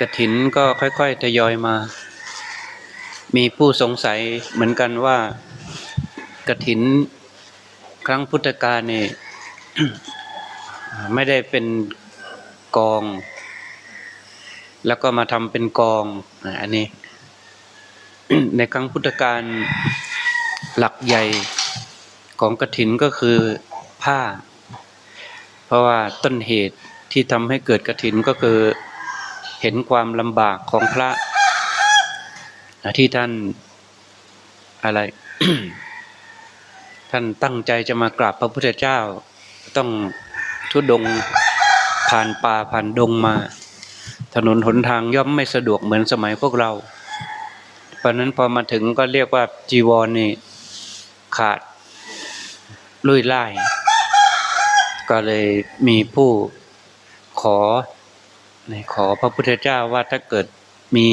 กระถินก็ค่อยๆทยอยมา มีผู้สงสัยเหมือนกันว่ากระถินครั้งพุทธกาลนี่ไม่ได้เป็นกอง แล้วก็มาทำเป็นกองอันนี้ ในครั้งพุทธกาลหลักใหญ่ของกระถินก็คือผ้า เพราะว่าต้นเหตุที่ทำให้เกิดกระถินก็คือ เห็นความลำบากของพระที่ท่านอะไร ท่านตั้งใจจะมากราบพระพุทธเจ้า ต้องทุดงผ่านป่าผ่านดงมา ถนนหนทางย่อมไม่สะดวกเหมือนสมัยพวกเราเพราะฉะนั้นพอมาถึงก็เรียกว่าจีวรนี่ขาดลุยไล่ก็เลยมีผู้ขอ ขอพระพุทธเจ้าว่าถ้าเกิดมี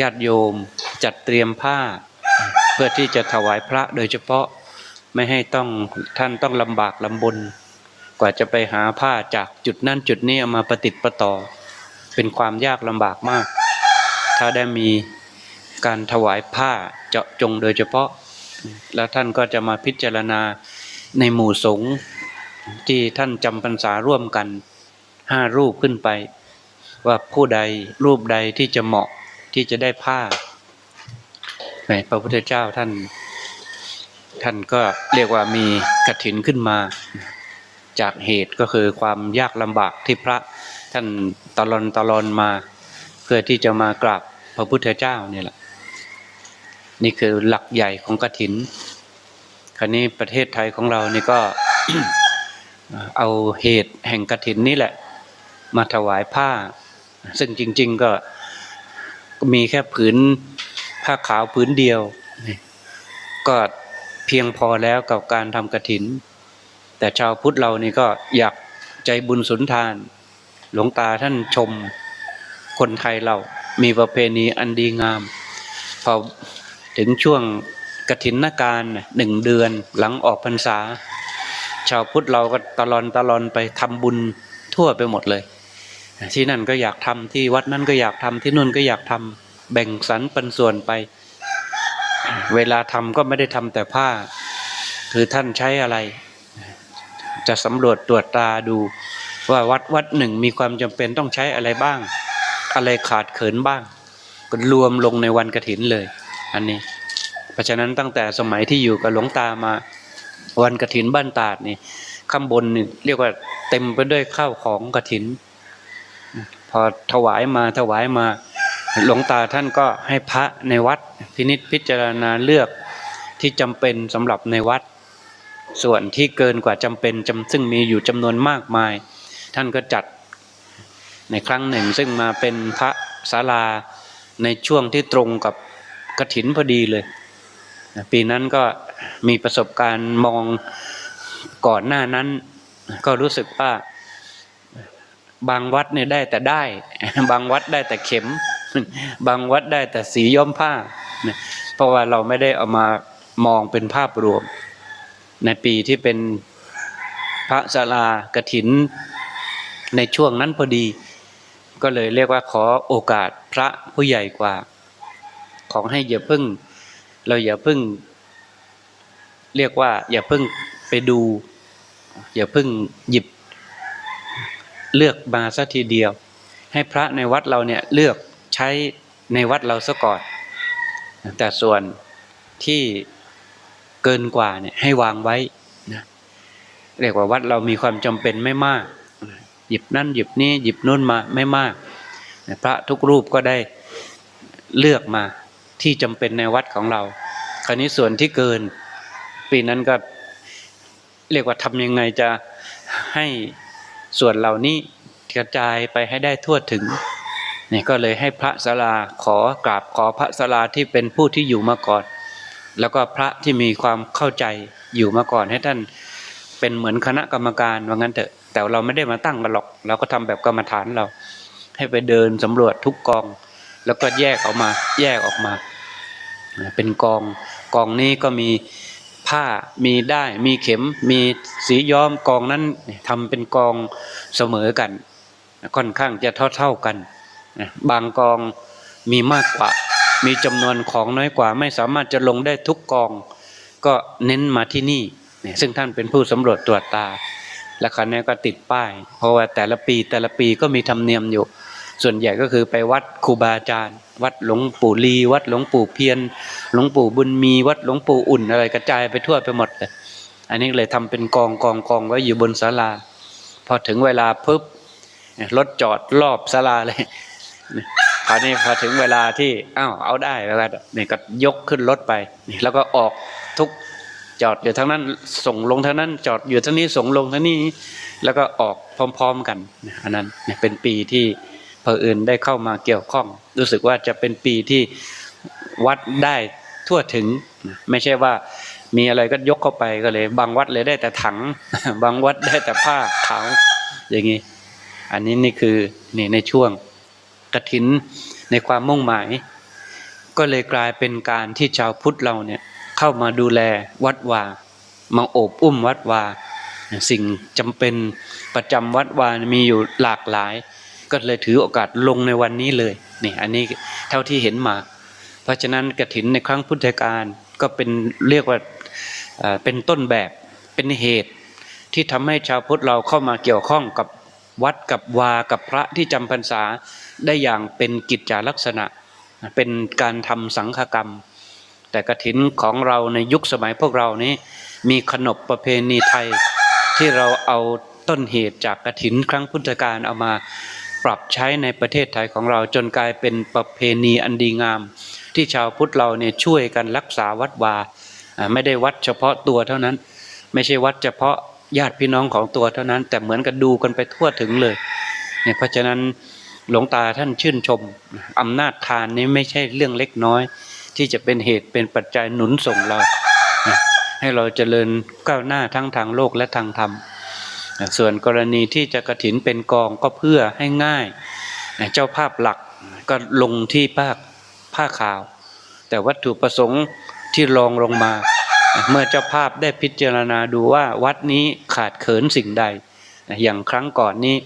ญาติโยมจัดเตรียมผ้า เพื่อที่จะถวายพระโดยเฉพาะไม่ให้ต้องท่านต้องลำบากลำบน กว่าจะไปหาผ้าจากจุดนั้นจุดนี้มาประติดประต่อ เป็นความยากลำบากมาก ถ้าได้มีการถวายผ้าเจาะจงโดยเฉพาะ แล้วท่านก็จะมาพิจารณาในหมู่สงฆ์ที่ท่านจำพรรษาร่วมกัน ห้ารูปขึ้นไป ว่าผู้ใดรูปใดที่จะเหมาะที่จะได้ผ้าในพระพุทธเจ้าท่าน ท่านก็เรียกว่ามีกฐินขึ้นมา จากเหตุก็คือความยากลำบากที่พระท่านตลอนตลอนมาเพื่อที่จะมากราบพระพุทธเจ้าเนี่ยแหละ นี่คือหลักใหญ่ของกฐินคราวนี้ประเทศไทยของเรานี่ก็เอาเหตุแห่งกฐินนี่แหละ มาถวายผ้า ซึ่งจริง ๆก็มีแค่ผืนผ้าขาวผืนเดียว ก็เพียงพอแล้วกับการทำกฐิน แต่ชาวพุทธเรานี่ก็อยากใจบุญสุนทาน หลวงตาท่านชม คนไทยเรามีประเพณีอันดีงาม พอถึงช่วงกฐินนาการหนึ่งเดือนหลังออกพรรษา ชาวพุทธเราก็ตลอนตลอนไปทำบุญทั่วไปหมดเลย ที่นั่นก็อยากทำที่วัดนั้นก็อยากทำที่นู่นก็อยากทำแบ่งสรรปันส่วนไป เวลาทำก็ไม่ได้ทำแต่ผ้า คือท่านใช้อะไร จะสำรวจตรวจตาดู ว่าวัดวัดหนึ่งมีความจำเป็นต้องใช้อะไรบ้าง อะไรขาดเขินบ้างก็รวมลงในวันกระถินเลย อันนี้ เพราะฉะนั้นตั้งแต่สมัยที่อยู่กับหลวงตามาวันกระถินบ้านตาดนี่ข้างบนนี่เรียกว่าเต็มไปด้วยข้าวของกระถิน อถวายมาถวายมา หลวงตาท่านก็ให้พระในวัดพินิจพิจารณาเลือกที่จำเป็นสำหรับในวัด ส่วนที่เกินกว่าจำเป็นจำซึ่งมีอยู่จำนวนมากมาย ท่านก็จัดในครั้งหนึ่ง ซึ่งมาเป็นพระศาลาในช่วงที่ตรงกับกระถินพอดีเลย ปีนั้นก็มีประสบการณ์มองก่อนหน้านั้น ก็รู้สึกว่า บางวัดเนี่ยได้แต่ได้ บางวัดได้แต่เข็ม บางวัดได้แต่สีย้อมผ้า เพราะว่าเราไม่ได้เอามามองเป็นภาพรวม ในปีที่เป็นพระศาลากฐิน ในช่วงนั้นพอดี ก็เลยเรียกว่าขอโอกาสพระผู้ใหญ่กว่า ของให้อย่าพึ่ง เราอย่าพึ่ง เรียกว่า อย่าพึ่งไปดู อย่าพึ่งหยิบ เลือกมาสัทีเดียว ให้พระในวัดเราเนี่ยเลือกใช้ในวัดเราซะก่อน แต่ส่วนที่เกินกว่าเนี่ยให้วางไว้นะเรียกว่าวัดเรามีความจำเป็นไม่มาก หยิบนั่นหยิบนี้หยิบนู่นมาไม่มาก พระทุกรูปก็ได้เลือกมาที่จำเป็นในวัดของเรา คราวนี้ส่วนที่เกิน ปีนั้นก็เรียกว่าทำยังไงจะให้ส่วนเหล่านี้ กระจายไปให้ได้ทั่วถึงนี่ก็เลยให้พระศาลาขอกราบขอพระศาลาที่เป็นผู้ที่อยู่มาก่อน แล้วก็พระที่มีความเข้าใจอยู่มาก่อนให้ท่านเป็นเหมือนคณะกรรมการว่างั้นเถอะ แต่เราไม่ได้มาตั้งกันหรอก เราก็ทำแบบกรรมฐานเรา ให้ไปเดินสำรวจทุกกอง แล้วก็แยกออกมาแยกออกมา เป็นกองกองนี้ก็มีผ้ามีได้มีเข็มมีสีย้อมกองนั้นทำเป็นกองเสมอกัน ค่อนข้างจะเท่าเท่ากัน บางกองมีมากกว่า มีจำนวนของน้อยกว่า ไม่สามารถจะลงได้ทุกกอง ก็เน้นมาที่นี่ ซึ่งท่านเป็นผู้สำรวจตรวจตา และคราวนี้ก็ติดป้าย เพราะว่าแต่ละปีแต่ละปีก็มีธรรมเนียมอยู่ ส่วนใหญ่ก็คือไปวัดครูบาอาจารย์ วัดหลวงปู่ลี วัดหลวงปู่เพียรหลวงปู่บุญมี วัดหลวงปู่อุ่นอะไรกระจายไปทั่วไปหมดเลย อันนี้เลยทำเป็นกองกองกองไว้อยู่บนศาลา พอถึงเวลาปุ๊บ รถจอดรอบศาลาเลยคราวนี้พอถึงเวลาที่อ้าวเอาได้แล้วก็นี่ก็ยกขึ้นรถไปนี่แล้วก็ออกทุกจอดอยู่ทั้งนั้นส่งลงทั้งนั้น จอดอยู่ทั้งนี้ส่งลงทั้งนี้ แล้วก็ออกพร้อม ๆกันอันนั้นเนี่ยเป็นปีที่เผอิญได้เข้ามาเกี่ยวข้อง รู้สึกว่าจะเป็นปีที่วัดได้ทั่วถึง ไม่ใช่ว่ามีอะไรก็ยกเข้าไปก็เลย บางวัดเลยได้แต่ถัง บางวัดได้แต่ผ้าขาวอย่างนี้ อันนี้นี่คือนี่ในช่วงกระถินในความมุ่งหมาย ก็เลยกลายเป็นการที่ชาวพุทธเราเนี่ยเข้ามาดูแลวัดวามาโอบอุ้มวัดวา สิ่งจำเป็นประจำวัดวามีอยู่หลากหลาย ก็เลยถือโอกาสลงในวันนี้เลยนี่อันนี้เท่าที่เห็นมา เพราะฉะนั้นกระถินในครั้งพุทธกาลก็เป็นเรียกว่าเอ่อเป็นต้นแบบเป็นเหตุที่ทำให้ชาวพุทธเราเข้ามาเกี่ยวข้องกับ วัดกับวากับพระที่จำพรรษาได้อย่างเป็นกิจจาลักษณะ เป็นการทำสังฆกรรม แต่กระถินของเราในยุคสมัยพวกเรานี้ มีขนบประเพณีไทยที่เราเอาต้นเหตุจากกระถินครั้งพุทธกาลเอามาปรับใช้ในประเทศไทยของเราจนกลายเป็นประเพณีอันดีงาม ที่ชาวพุทธเราเนี่ยช่วยกันรักษาวัดวาอ่าไม่ได้วัดเฉพาะตัวเท่านั้น ไม่ใช่วัดเฉพาะ ญาติพี่น้องของตัวเท่านั้น แต่เหมือนกับดูกันไปทั่วถึงเลยเนี่ยเพราะฉะนั้นหลวงตาท่านชื่นชมอำนาจทานนี้ไม่ใช่เรื่องเล็กน้อย ที่จะเป็นเหตุเป็นปัจจัยหนุนส่งเรา ให้เราเจริญก้าวหน้าทั้งทางโลกและทางธรรม ส่วนกรณีที่จะกระถินเป็นกองก็เพื่อให้ง่าย เจ้าภาพหลักก็ลงที่ผ้าผ้าขาว แต่วัตถุประสงค์ที่รองลงมา เมื่อเจ้าภาพได้พิจารณาดูว่าวัดนี้ขาดเขินสิ่งใด อย่างครั้งก่อนนี้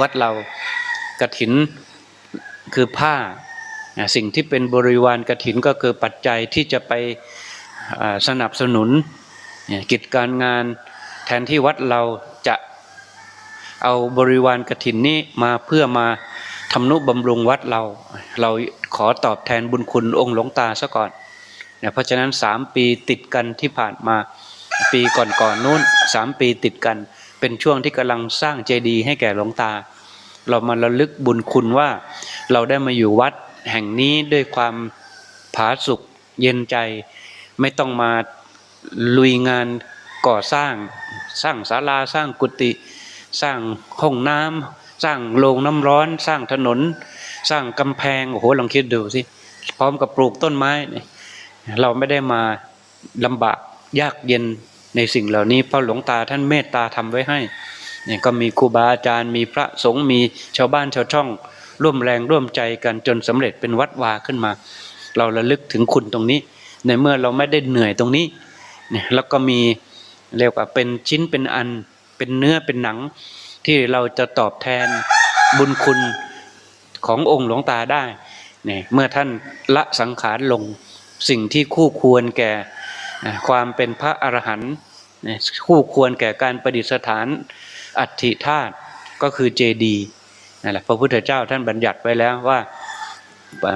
วัดเรากระถินคือผ้าสิ่งที่เป็นบริวารกฐินก็คือปัจจัยที่จะไปสนับสนุนกิจการงานแทนที่วัดเราจะเอาบริวารกฐินนี้มาเพื่อมาทำนุบำรุงวัดเรา เราขอตอบแทนบุญคุณองค์หลวงตาซะก่อน เนี่ยเพราะฉะนั้นสามปีติดกันที่ผ่านมาปีก่อนๆนู้นสามปีติดกัน เป็นช่วงที่กำลังสร้างเจดีย์ให้แก่หลวงตา เรามาระลึกบุญคุณว่า เราได้มาอยู่วัดแห่งนี้ด้วยความผาสุกเย็นใจ ไม่ต้องมาลุยงานก่อสร้าง สร้างศาลาสร้างกุฏิสร้างห้องน้ำสร้างโรงน้ำร้อน สร้างถนน สร้างกำแพงโอ้โหลองคิดดูสิพร้อมกับปลูกต้นไม้ เราไม่ได้มาลำบากยากเย็นในสิ่งเหล่านี้เพราะหลวงตาท่านเมตตาทำไว้ให้เนี่ยก็มีครูบาอาจารย์มีพระสงฆ์มีชาวบ้านชาวช่อง ร่วมแรงร่วมใจกันจนสำเร็จเป็นวัดวาขึ้นมา เราระลึกถึงคุณตรงนี้ ในเมื่อเราไม่ได้เหนื่อยตรงนี้เนี่ยแล้วก็มีเรียกว่าเป็นชิ้นเป็นอันเป็นเนื้อเป็นหนัง ที่เราจะตอบแทนบุญคุณขององค์หลวงตาได้เนี่ยเมื่อท่านละสังขารลง สิ่งที่คู่ควรแก่ความเป็นพระอรหันต์คู่ควรแก่การประดิษฐานอัฐิธาตุก็คือเจดีนั่นแหละพระพุทธเจ้าท่านบัญญัติไว้แล้วว่า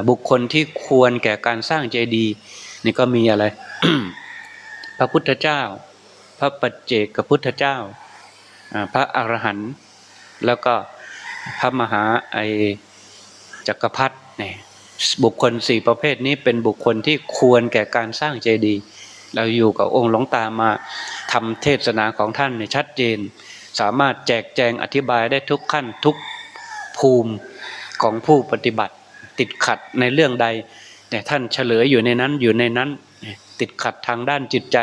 บุคคลที่ควรแก่การสร้างเจดีนี่ก็มีอะไร พระพุทธเจ้า พระปัจเจกพุทธเจ้าอ่าพระอรหันต์แล้วก็พระมหาไอจักรพรรดิเนี่ย บุคคลสี่ประเภทนี้เป็นบุคคลที่ควรแก่การสร้างเจดีย์เราอยู่กับองค์หลวงตามาทำเทศนาของท่านในยชัดเจน สามารถแจกแจงอธิบายได้ทุกขั้นทุกภูมิของผู้ปฏิบัติ ติดขัดในเรื่องใดแต่ท่านเฉลยอยู่ในนั้นอยู่ในนั้น ติดขัดทางด้านจิตใจ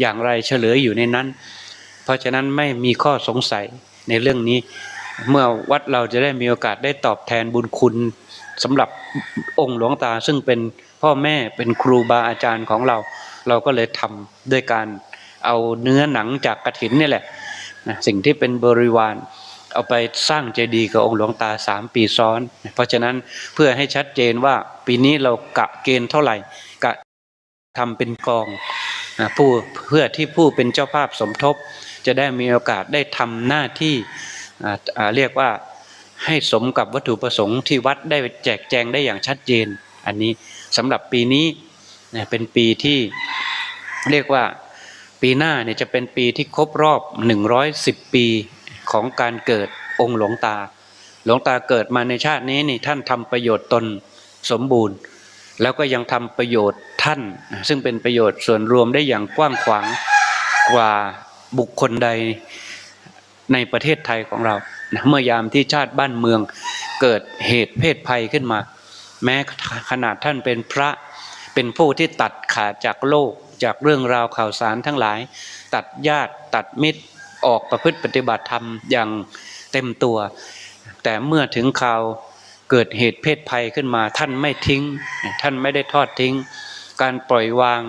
อย่างไรเฉลยอยู่ในนั้น เพราะฉะนั้นไม่มีข้อสงสัยในเรื่องนี้ เมื่อวัดเราจะได้มีโอกาสได้ตอบแทนบุญคุณสำหรับองค์หลวงตา ซึ่งเป็นพ่อแม่เป็นครูบาอาจารย์ของเรา เราก็เลยทำด้วยการเอาเนื้อหนังจากกระถินนี่แหละนะสิ่งที่เป็นบริวาร เอาไปสร้างเจดีย์กับองค์หลวงตาสามปีซ้อน เพราะฉะนั้นเพื่อให้ชัดเจนว่าปีนี้เรากะเกณฑ์เท่าไหร่กะทำเป็นกองนะผู้เพื่อที่ผู้เป็นเจ้าภาพสมทบ จะได้มีโอกาสได้ทำหน้าที่ เรียกว่าให้สมกับวัตถุประสงค์ที่วัดได้แจกแจงได้อย่างชัดเจน อันนี้สำหรับปีนี้เนี่ยเป็นปีที่เรียกว่าปีหน้าเนี่ยจะเป็นปีที่ครบรอบ 110 ปีของการเกิดองค์หลวงตา หลวงตาเกิดมาในชาตินี้นี่ท่านทำประโยชน์ตนสมบูรณ์ แล้วก็ยังทำประโยชน์ท่าน ซึ่งเป็นประโยชน์ส่วนรวมได้อย่างกว้างขวางกว่าบุคคลใด ในประเทศไทยของเรานะเมื่อยามที่ชาติบ้านเมืองเกิดเหตุเพศภัยขึ้นมา แม้ขนาดท่านเป็นพระเป็นผู้ที่ตัดขาดจากโลกจากเรื่องราวข่าวสารทั้งหลาย ตัดญาติตัดมิตรออกประพฤติปฏิบัติธรรมอย่างเต็มตัว แต่เมื่อถึงข่าวเกิดเหตุเพศภัยขึ้นมาท่านไม่ทิ้ง ท่านไม่ได้ทอดทิ้ง การปล่อยวาง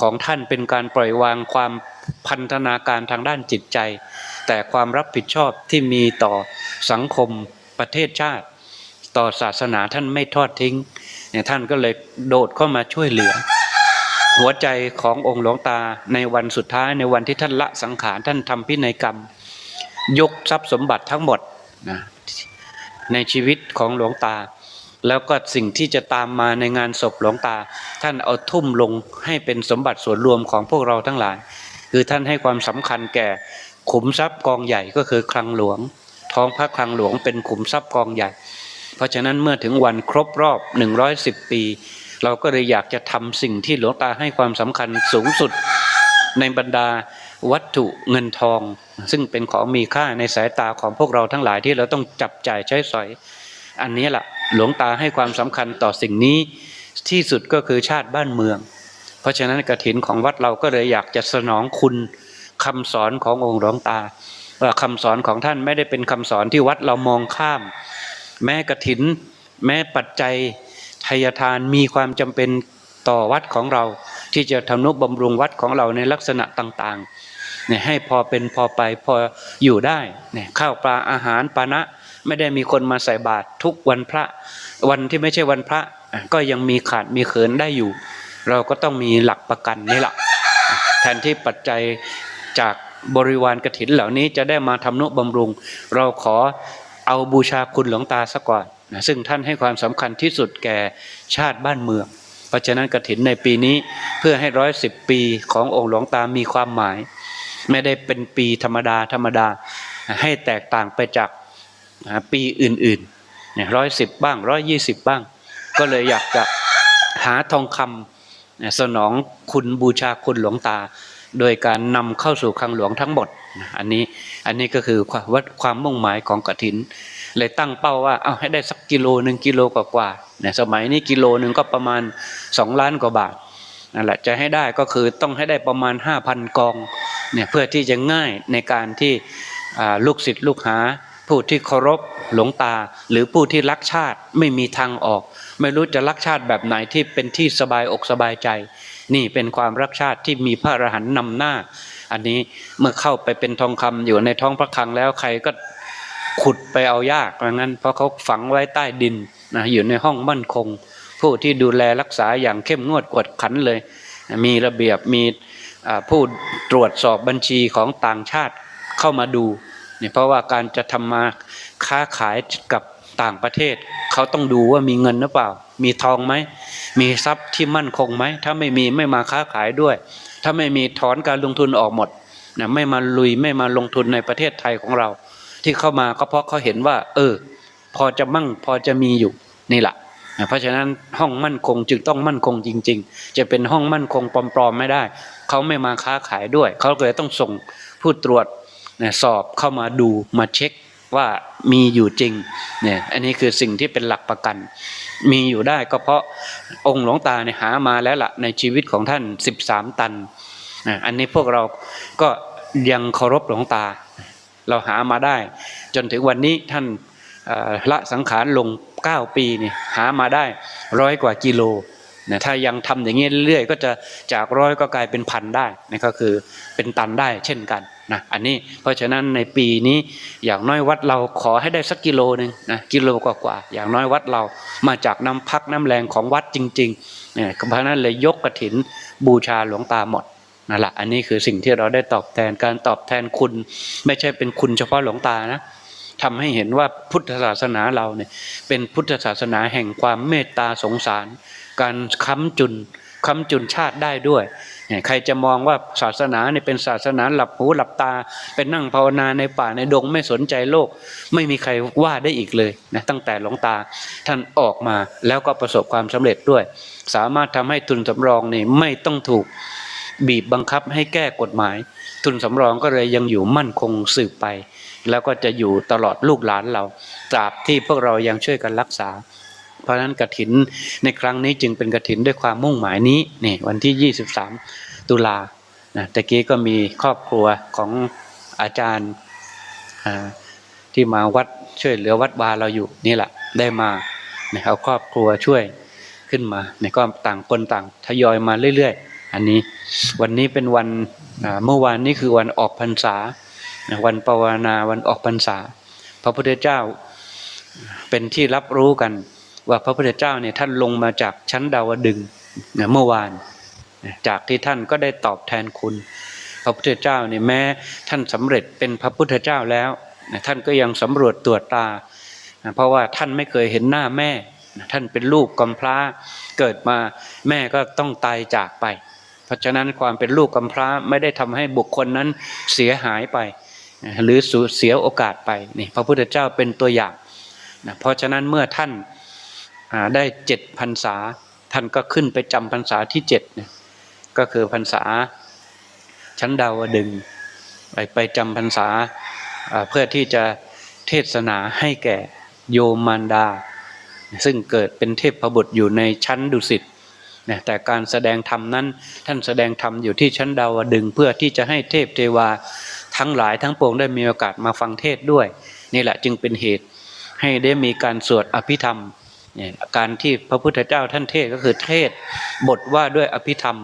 ของท่านเป็นการปล่อยวางความพันธนาการทางด้านจิตใจ แต่ความรับผิดชอบที่มีต่อสังคมประเทศชาติ ต่อศาสนาท่านไม่ทอดทิ้งเนี่ยท่านก็เลยโดดเข้ามาช่วยเหลือ หัวใจขององค์หลวงตาในวันสุดท้ายในวันที่ท่านละสังขารท่านทำพินัยกรรม ยกทรัพย์สมบัติทั้งหมดนะในชีวิตของหลวงตา แล้วก็สิ่งที่จะตามมาในงานศพหลวงตา ท่านเอาทุ่มลงให้เป็นสมบัติส่วนรวมของพวกเราทั้งหลาย คือท่านให้ความสำคัญแก่ ขุมทรัพย์กองใหญ่ก็คือคลังหลวง ท้องพระคลังหลวงเป็นขุมทรัพย์กองใหญ่ เพราะฉะนั้นเมื่อถึงวันครบรอบ 110 ปี เราก็เลยอยากจะทำสิ่งที่หลวงตาให้ความสำคัญสูงสุด ในบรรดาวัตถุเงินทอง ซึ่งเป็นของมีค่าในสายตาของพวกเราทั้งหลายที่เราต้องจับจ่ายใช้สอย อันนี้แหละหลวงตาให้ความสำคัญต่อสิ่งนี้ที่สุดก็คือชาติบ้านเมือง เพราะฉะนั้นกระถินของวัดเราก็เลยอยากจะสนองคุณ คำสอนขององค์หลวงตา ว่าคำสอนของท่านไม่ได้เป็นคำสอนที่วัดเรามองข้าม แม้กระถิน แม้ปัจจัยทายทานมีความจำเป็นต่อวัดของเรา ที่จะทำนุบำรุงวัดของเราในลักษณะต่างๆเนี่ยให้พอเป็นพอไปพออยู่ได้เนี่ยข้าวปลาอาหารปานะไม่ได้มีคนมาใส่บาตรทุกวันพระ วันที่ไม่ใช่วันพระ ก็ยังมีขาดมีเขินได้อยู่ เราก็ต้องมีหลักประกันนี่แหละแทนที่ปัจจัย จากบริวารกฐินเหล่านี้จะได้มาทำนุบำรุง เราขอเอาบูชาคุณหลวงตาซะก่อนนะซึ่งท่านให้ความสำคัญที่สุดแก่ชาติบ้านเมือง เพราะฉะนั้นกฐินในปีนี้เพื่อให้ร้อยสิบปีขององค์หลวงตามีความหมาย ไม่ได้เป็นปีธรรมดาธรรมดา ให้แตกต่างไปจากปีอื่นๆร้อยสิบบ้างร้อยยี่สิบบ้าง ก็เลยอยากจะหาทองคำสนองคุณบูชาคุณหลวงตา โดยการนำเข้าสู่คลังหลวงทั้งหมดอันนี้อันนี้ก็คือความวัดความมุ่งหมายของกฐิน เลยตั้งเป้าว่าเอาให้ได้สักกิโลหนึ่งกิโลกว่าๆเนี่ยสมัยนี้กิโลหนึ่งก็ประมาณสองล้านกว่าบาทนั่นแหละจะให้ได้ก็คือต้องให้ได้ประมาณห้าพันกองเนี่ยเพื่อที่จะง่ายในการที่ลูกศิษย์ลูกหา ผู้ที่เคารพหลวงตา หรือผู้ที่รักชาติไม่มีทางออก ไม่รู้จะรักชาติแบบไหนที่เป็นที่สบายอกสบายใจ นี่เป็นความรักชาติที่มีพระอรหันต์นำหน้า อันนี้เมื่อเข้าไปเป็นทองคำอยู่ในท้องพระคลังแล้วใครก็ขุดไปเอายากดังนั้น เพราะเขาฝังไว้ใต้ดินนะอยู่ในห้องมั่นคง ผู้ที่ดูแลรักษาอย่างเข้มงวดกวดขันเลย มีระเบียบมีผู้ตรวจสอบบัญชีของต่างชาติเข้ามาดูเนี่ยเพราะว่าการจะทำมาค้าขายกับต่างประเทศ เขาต้องดูว่ามีเงินหรือเปล่า มีทองไหม มีทรัพย์ที่มั่นคงไหม ถ้าไม่มีไม่มาค้าขายด้วย ถ้าไม่มีถอนการลงทุนออกหมดนะไม่มาลุยไม่มาลงทุนในประเทศไทยของเรา ที่เข้ามาก็เพราะเขาเห็นว่า เออ พอจะมั่งพอจะมีอยู่นี่แหละนะเพราะฉะนั้นห้องมั่นคงจึงต้องมั่นคงจริง ๆ จะเป็นห้องมั่นคงปลอมๆไม่ได้ เขาไม่มาค้าขายด้วย เขาเลยต้องส่งผู้ตรวจนะสอบเข้ามาดูมาเช็คว่ามีอยู่จริงเนี่ยอันนี้คือสิ่งที่เป็นหลักประกัน มีอยู่ได้ก็เพราะองค์หลวงตาเนี่ยหามาแล้วล่ะในชีวิตของท่าน 13 ตัน อันนี้พวกเราก็ยังเคารพหลวงตา เราหามาได้ จนถึงวันนี้ท่านละสังขารลง 9 ปีนี่หามาได้ร้อยกว่ากิโลนะถ้ายังทำอย่างนี้เรื่อยๆ ก็จะจากร้อยก็กลายเป็นพันได้นะก็คือเป็นตันได้เช่นกัน นะอันนี้เพราะฉะนั้นในปีนี้อย่างน้อยวัดเราขอให้ได้สักกิโลหนึ่งนะกิโลกว่าๆอย่างน้อยวัดเรามาจากน้ำพักน้ำแรงของวัดจริงๆเนี่ยเพราะนั้นเลยยกกระถินบูชาหลวงตาหมดนั่นแหละอันนี้คือสิ่งที่เราได้ตอบแทนการตอบแทนคุณ ไม่ใช่เป็นคุณเฉพาะหลวงตานะทำให้เห็นว่าพุทธศาสนาเราเนี่ยเป็นพุทธศาสนาแห่งความเมตตาสงสาร การค้ำจุนค้ำจุนชาติได้ด้วย ใครจะมองว่าศาสนาเนี่ยเป็นศาสนาหลับหูหลับตา เป็นนั่งภาวนาในป่าในดงไม่สนใจโลก ไม่มีใครว่าได้อีกเลยนะตั้งแต่หลวงตาท่านออกมาแล้วก็ประสบความสำเร็จด้วย สามารถทำให้ทุนสำรองนี่ไม่ต้องถูกบีบบังคับให้แก้กฎหมาย ทุนสำรองก็เลยยังอยู่มั่นคงสืบไป แล้วก็จะอยู่ตลอดลูกหลานเราตราบที่พวกเรายังช่วยกันรักษา ราะฉะนั้นกฐินในครั้งนี้จึงเป็นกฐินด้วยความมุ่งหมายนี้นี่วันที่ 23 ตุลานะตะกี้ก็มีครอบครัวของอาจารย์ที่มาวัดช่วยเหลือวัดวาเราอยู่นี่แหละได้มาเนี่ยเอาครอบครัวช่วยขึ้นมาเนี่ยก็ต่างคนต่างทยอยมาเรื่อยๆ อันนี้วันนี้เป็นวันเมื่อวานนี้คือวันออกพรรษา วันปวารณาวันออกพรรษา พระพุทธเจ้าเป็นที่รับรู้กัน ว่าพระพุทธเจ้าเนี่ยท่านลงมาจากชั้นดาวดึงเนี่ยเมื่อวาน จากที่ท่านก็ได้ตอบแทนคุณ พระพุทธเจ้าเนี่ยแม้ท่านสำเร็จเป็นพระพุทธเจ้าแล้วท่านก็ยังสำรวจตรวจตา เพราะว่าท่านไม่เคยเห็นหน้าแม่ ท่านเป็นลูกกำพร้าเกิดมาแม่ก็ต้องตายจากไป เพราะฉะนั้นความเป็นลูกกำพร้าไม่ได้ทำให้บุคคลนั้นเสียหายไป หรือสูญเสียโอกาสไปนี่พระพุทธเจ้าเป็นตัวอย่าง เพราะฉะนั้นเมื่อท่าน ได้เจ็ดพรรษา ท่านก็ขึ้นไปจำพรรษาที่เจ็ดเนี่ยก็คือพรรษาชั้นดาวดึงไปไปจำพรรษาเพื่อที่จะเทศนาให้แก่โยมารดา ซึ่งเกิดเป็นเทพบุตรอยู่ในชั้นดุสิตนะแต่การแสดงธรรมนั้นท่านแสดงธรรมอยู่ที่ชั้นดาวดึงเพื่อที่จะให้เทพเทวาทั้งหลายทั้งปวงได้มีโอกาสมาฟังเทศด้วย นี่แหละจึงเป็นเหตุให้ได้มีการสวดอภิธรรม เนี่ยการที่พระพุทธเจ้าท่านเทศก็คือเทศบทว่าด้วยอภิธรรม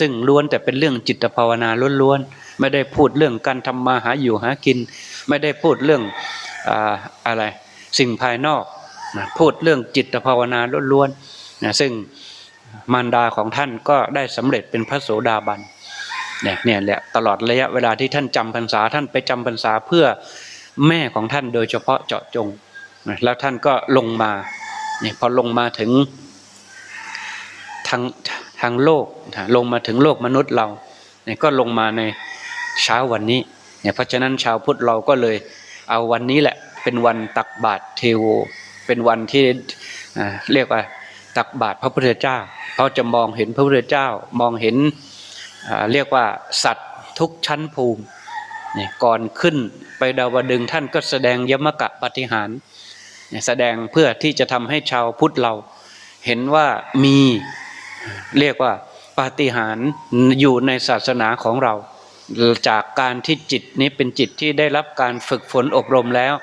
ซึ่งล้วนแต่เป็นเรื่องจิตภาวนาล้วนๆไม่ได้พูดเรื่องการทำมาหาอยู่หากิน ไม่ได้พูดเรื่องออะไรสิ่งภายนอกพูดเรื่องจิตภาวนาล้วนๆนะซึ่งมารดาของท่านก็ได้สำเร็จเป็นพระโสดาบันเนี่ยเนี่ยแหละตลอดระยะเวลาที่ท่านจำพรรษาท่านไปจำพรรษาเพื่อแม่ของท่านโดยเฉพาะเจาะจง แล้วท่านก็ลงมา เนี่ยพอลงมาถึงทางทางโลกนะลงมาถึงโลกมนุษย์เราเนี่ยก็ลงมาในเช้าวันนี้เนี่ยเพราะฉะนั้นชาวพุทธเราก็เลยเอาวันนี้แหละเป็นวันตักบาตรเทโว เป็นวันที่เรียกว่าตักบาตรพระพุทธเจ้าเขาจะมองเห็นพระพุทธเจ้ามองเห็นเรียกว่าสัตว์ทุกชั้นภูมิเนี่ยก่อนขึ้นไปดาวดึงท่านก็แสดงยมกะปฏิหาร แสดงเพื่อที่จะทำให้ชาวพุทธเรา เห็นว่ามีเรียกว่าปาฏิหาริย์อยู่ในศาสนาของเรา จากการที่จิตนี้เป็นจิตที่ได้รับการฝึกฝนอบรมแล้ว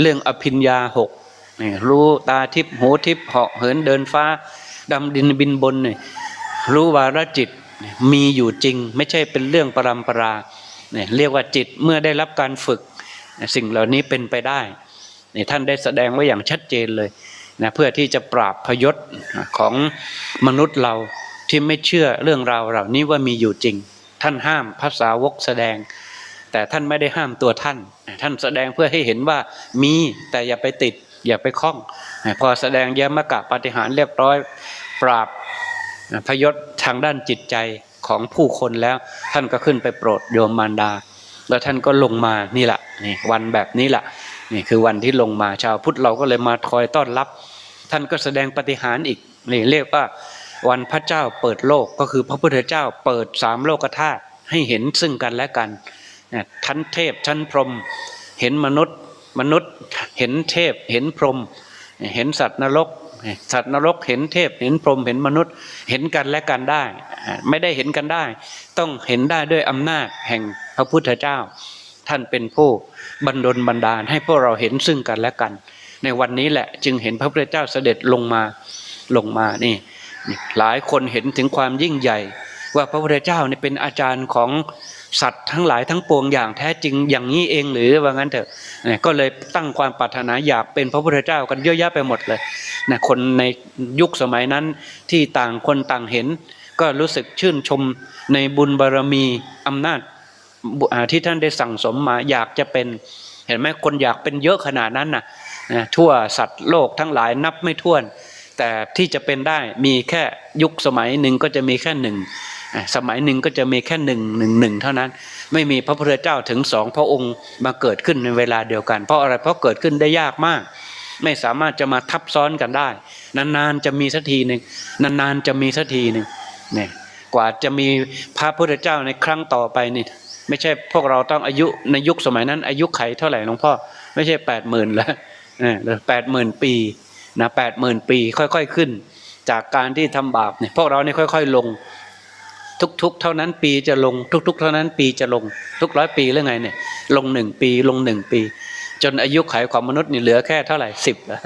เรื่องอภิญญาหกรู้ตาทิพย์หูทิพย์เหาะเหินเดินฟ้าดำดินบินบนนี่รู้วาระจิตมีอยู่จริง ไม่ใช่เป็นเรื่องปรำปราเนี่ยเรียกว่าจิตเมื่อได้รับการฝึก สิ่งเหล่านี้เป็นไปได้ นี่ท่านได้แสดงไว้อย่างชัดเจนเลยนะเพื่อที่จะปราบพยศของมนุษย์เราที่ไม่เชื่อเรื่องราวเหล่านี้ว่ามีอยู่จริง ท่านห้ามภาษาวกแสดง แต่ท่านไม่ได้ห้ามตัวท่าน ท่านแสดงเพื่อให้เห็นว่ามีแต่อย่าไปติด อย่าไปคล้อง พอแสดงยมกะปฏิหารเรียบร้อย ปราบพยศทางด้านจิตใจของผู้คนแล้วท่านก็ขึ้นไปโปรดโยมมารดา แล้วท่านก็ลงมานี่แหละนี่วันแบบนี้แหละ นี่คือวันที่ลงมาชาวพุทธเราก็เลยมาคอยต้อนรับ ท่านก็แสดงปฏิหารอีกนี่เรียกว่าวันพระเจ้าเปิดโลกก็คือพระพุทธเจ้าเปิดสามโลกธาตุให้เห็นซึ่งกันและกันชั้นเทพชั้นพรหมเห็นมนุษย์มนุษย์เห็นเทพเห็นพรหมเห็นสัตว์นรก สัตว์นรกเห็นเทพเห็นพรหมเห็นมนุษย์เห็นกันและกันได้ ไม่ได้เห็นกันได้ ต้องเห็นได้ด้วยอำนาจแห่งพระพุทธเจ้า ท่านเป็นผู้บันดลบันดาลให้พวกเราเห็นซึ่งกันและกัน ในวันนี้แหละจึงเห็นพระพุทธเจ้าเสด็จลงมาลงมานี่หลายคนเห็นถึงความยิ่งใหญ่ ว่าพระพุทธเจ้านี่เป็นอาจารย์ของสัตว์ทั้งหลายทั้งปวงอย่างแท้จริงอย่างนี้เองหรือว่างั้นเถอะนี่ก็เลยตั้งความปรารถนาอยากเป็นพระพุทธเจ้ากันเยอะแยะไปหมดเลยนะคนในยุคสมัยนั้นที่ต่างคนต่างเห็น ก็รู้สึกชื่นชมในบุญบารมีอำนาจ ที่ท่านได้สั่งสมมาอยากจะเป็นเห็นไหมคนอยากเป็นเยอะขนาดนั้นนะทั่วสัตว์โลกทั้งหลายนับไม่ถ้วน แต่ที่จะเป็นได้มีแค่ยุคสมัยหนึ่งก็จะมีแค่หนึ่งสมัยหนึ่งก็จะมีแค่หนึ่งหนึ่งหนึ่งเท่านั้น ไม่มีพระพุทธเจ้าถึงสองพระองค์มาเกิดขึ้นในเวลาเดียวกัน เพราะอะไรเพราะเกิดขึ้นได้ยากมาก ไม่สามารถจะมาทับซ้อนกันได้ นานๆจะมีสักทีหนึ่งนานๆจะมีสักทีหนึ่งเนี่ยกว่าจะมีพระพุทธเจ้าในครั้งต่อไปนี่ ไม่ใช่พวกเราต้องอายุในยุคสมัยนั้น อายุไขเท่าไหร่หลวงพ่อไม่ใช่แปดหมื่นแล้วแปดหมื่นปีนะแปดหมื่นปีค่อยๆขึ้น จากการที่ทำบาปเนี่ยพวกเราเนี่ยค่อย ๆ ลง ทุกๆ เท่านั้นปีจะลงทุก ๆ เท่านั้นปีจะลงทุกร้อยปีหรือไงเนี่ยลงหนึ่งปีลงหนึ่งปี จนอายุไขของมนุษย์นี่เหลือแค่เท่าไหร่สิบแล้ว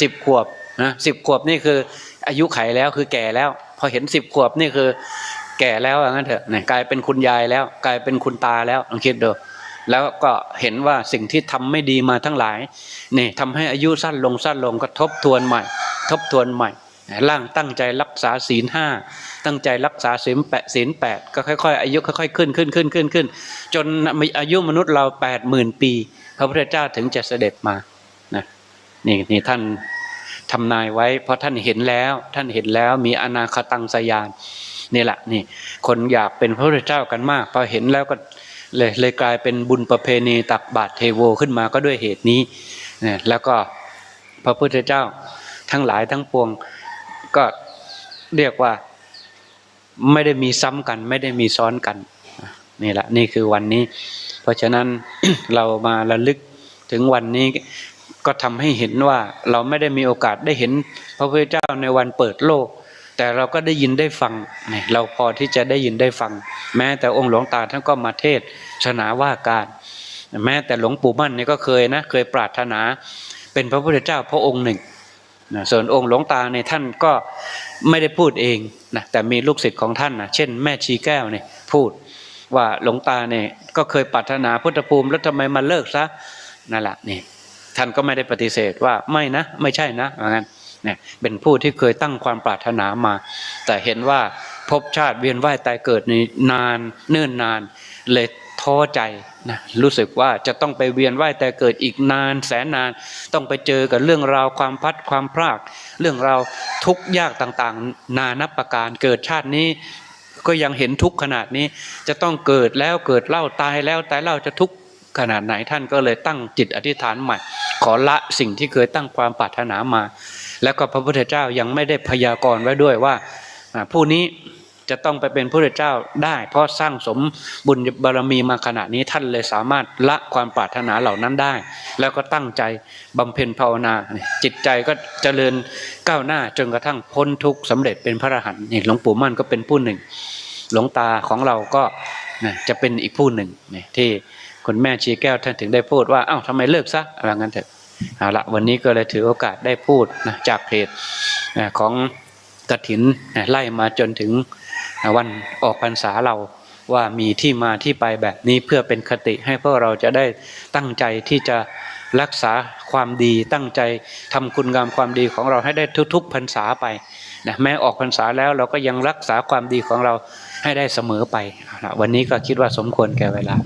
สิบขวบนะสิบขวบนี่คืออายุไขแล้วคือแก่แล้ว พอเห็นสิบขวบนี่คือ แก่แล้วอย่างนั้นเถอะเนี่ยกลายเป็นคุณยายแล้ว กลายเป็นคุณตาแล้วลองคิดดูแล้วก็เห็นว่าสิ่งที่ทำไม่ดีมาทั้งหลายนี่ทำให้อายุสั้นลงสั้นลงก็ทบทวนใหม่ ทบทวนใหม่ร่างตั้งใจรักษาศีลห้าตั้งใจรักษาศีลแปดศีลแปดก็ค่อยๆ อายุค่อยๆขึ้นขึ้นขึ้นขึ้นขึ้น จนอายุมนุษย์เราแปดหมื่นปี พระพุทธเจ้าถึงจะเสด็จมานะนี่นี่ท่านทำนายไว้ เพราะท่านเห็นแล้วท่านเห็นแล้วมีอนาคตังสยาน นี่แหละนี่ คนอยากเป็นพระพุทธเจ้ากันมากพอเห็นแล้วก็เลยเลยกลายเป็นบุญประเพณีตักบาตรเทโวขึ้นมาก็ด้วยเหตุนี้นี่แล้วก็พระพุทธเจ้าทั้งหลายทั้งปวงก็เรียกว่าไม่ได้มีซ้ำกัน ไม่ได้มีซ้อนกันนี่แหละนี่คือวันนี้ เพราะฉะนั้นเรามาระลึกถึงวันนี้ก็ทำให้เห็นว่าเราไม่ได้มีโอกาสได้เห็น พระพุทธเจ้าในวันเปิดโลก แต่เราก็ได้ยินได้ฟังเราพอที่จะได้ยินได้ฟัง แม้แต่องค์หลวงตาท่านก็มาเทศชนาว่าการ แม้แต่หลวงปู่มั่นเนี่ยก็เคยนะเคยปรารถนา เป็นพระพุทธเจ้าพระองค์หนึ่งนะส่วนองค์หลวงตาในยท่านก็ไม่ได้พูดเองนะแต่มีลูกศิษย์ของท่านนะเช่น แม่ชีแก้วเนี่ยพูดว่าหลวงตาเนี่ยก็เคยปรารถนาพุทธภูมิแล้วทำไมมาเลิกซะนั่นแหละนี่ท่านก็ไม่ได้ปฏิเสธว่าไม่นะ ไม่ใช่นะว่างั้น เนี่ยเป็นผู้ที่เคยตั้งความปรารถนามา แต่เห็นว่าภพชาติเวียนว่ายตายเกิดในนานเนิ่นนาน เลยท้อใจนะรู้สึกว่าจะต้องไปเวียนว่ายแต่เกิดอีกนานแสนนาน ต้องไปเจอกับเรื่องราวความพัดความพราก เรื่องราวทุกข์ยากต่างๆ นานับประการเกิดชาตินี้ก็ยังเห็นทุกข์ขนาดนี้ จะต้องเกิดแล้วเกิดเล่าตายแล้วตายเล่าจะทุกข์ขนาดไหนท่านก็เลยตั้งจิตอธิษฐานใหม่ ขอละสิ่งที่เคยตั้งความปรารถนามา แล้วก็พระพุทธเจ้ายังไม่ได้พยากรณ์ไว้ด้วยว่าผู้นี้จะต้องไปเป็นพระเจ้าได้ เพราะสร้างสมบุญบารมีมาขณะนี้ท่านเลยสามารถละความปรารถนาเหล่านั้นได้ แล้วก็ตั้งใจบำเพ็ญภาวนาจิตใจก็เจริญก้าวหน้าจนกระทั่งพ้นทุกข์สำเร็จเป็นพระอรหันต์นี่หลวงปู่มั่นก็เป็นผู้หนึ่ง หลวงตาของเราก็จะเป็นอีกผู้หนึ่งที่คุณแม่ชีแก้วท่านถึงได้พูดว่าอ้าวทำไมเลิกซะอะไรงั้นเถอะ เอาละวันนี้ก็เลยถือโอกาสได้พูดนะจากเหตุของกฐินไล่มาจนถึงวันออกพรรษาเราว่ามีที่มาที่ไปแบบนี้เพื่อเป็นคติให้พวกเราจะได้ตั้งใจที่จะรักษาความดีตั้งใจทำคุณงามความดีของเราให้ได้ทุกๆพรรษาไปนะแม้ออกพรรษาแล้วเราก็ยังรักษาความดีของเราให้ได้เสมอไป วันนี้ก็คิดว่าสมควรแก่เวลา